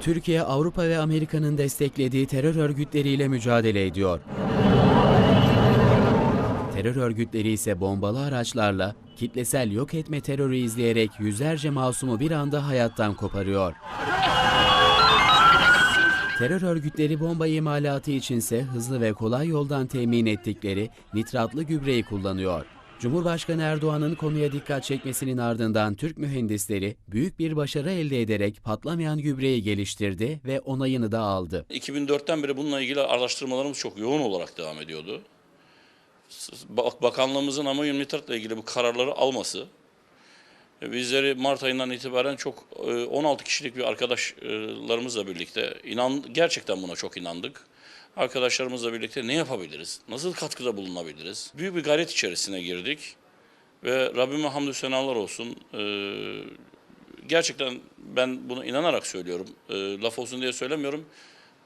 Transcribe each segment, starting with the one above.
Türkiye, Avrupa ve Amerika'nın desteklediği terör örgütleriyle mücadele ediyor. Terör örgütleri ise bombalı araçlarla kitlesel yok etme terörü izleyerek yüzlerce masumu bir anda hayattan koparıyor. Terör örgütleri bomba imalatı içinse hızlı ve kolay yoldan temin ettikleri nitratlı gübreyi kullanıyor. Cumhurbaşkanı Erdoğan'ın konuya dikkat çekmesinin ardından Türk mühendisleri büyük bir başarı elde ederek patlamayan gübreyi geliştirdi ve onayını da aldı. 2004'ten beri bununla ilgili araştırmalarımız çok yoğun olarak devam ediyordu. Bak- Bakanlığımızın amonyum nitratla ilgili bu kararları alması bizleri Mart ayından itibaren çok e, 16 kişilik bir arkadaşlarımızla birlikte inan gerçekten buna çok inandık. Arkadaşlarımızla birlikte ne yapabiliriz? Nasıl katkıda bulunabiliriz? Büyük bir gayret içerisine girdik ve Rabbime hamdü senalar olsun. E, gerçekten ben bunu inanarak söylüyorum. E, laf olsun diye söylemiyorum.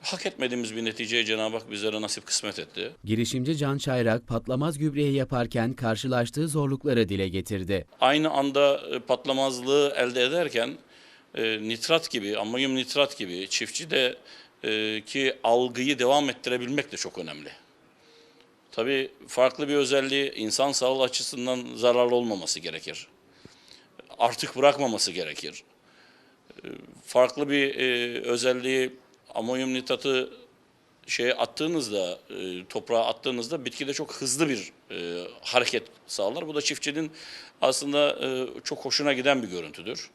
Hak etmediğimiz bir neticeyi Cenab-ı Hak bizlere nasip kısmet etti. Girişimci Can Çayrak patlamaz gübreyi yaparken karşılaştığı zorlukları dile getirdi. Aynı anda e, patlamazlığı elde ederken e, nitrat gibi, amonyum nitrat gibi çiftçide e, ki algıyı devam ettirebilmek de çok önemli. Tabii farklı bir özelliği insan sağlığı açısından zararlı olmaması gerekir. Artık bırakmaması gerekir. Farklı bir e, özelliği amonyum nitratı şeye attığınızda, e, toprağa attığınızda bitkide çok hızlı bir e, hareket sağlar. Bu da çiftçinin aslında e, çok hoşuna giden bir görüntüdür.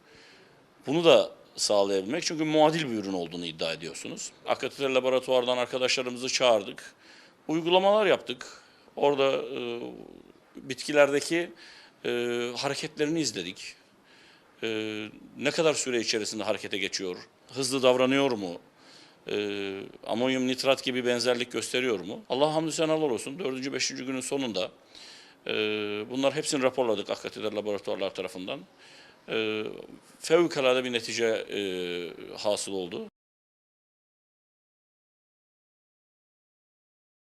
Bunu da sağlayabilmek çünkü muadil bir ürün olduğunu iddia ediyorsunuz. Akatiller Laboratuvar'dan arkadaşlarımızı çağırdık. Uygulamalar yaptık. Orada e, bitkilerdeki e, hareketlerini izledik. E, ne kadar süre içerisinde harekete geçiyor? Hızlı davranıyor mu? E, amonyum nitrat gibi benzerlik gösteriyor mu? Allah hamdü senalar olsun. Dördüncü, beşinci günün sonunda e, bunlar hepsini raporladık Akkatiler laboratuvarlar tarafından. E, fevkalade bir netice e, hasıl oldu.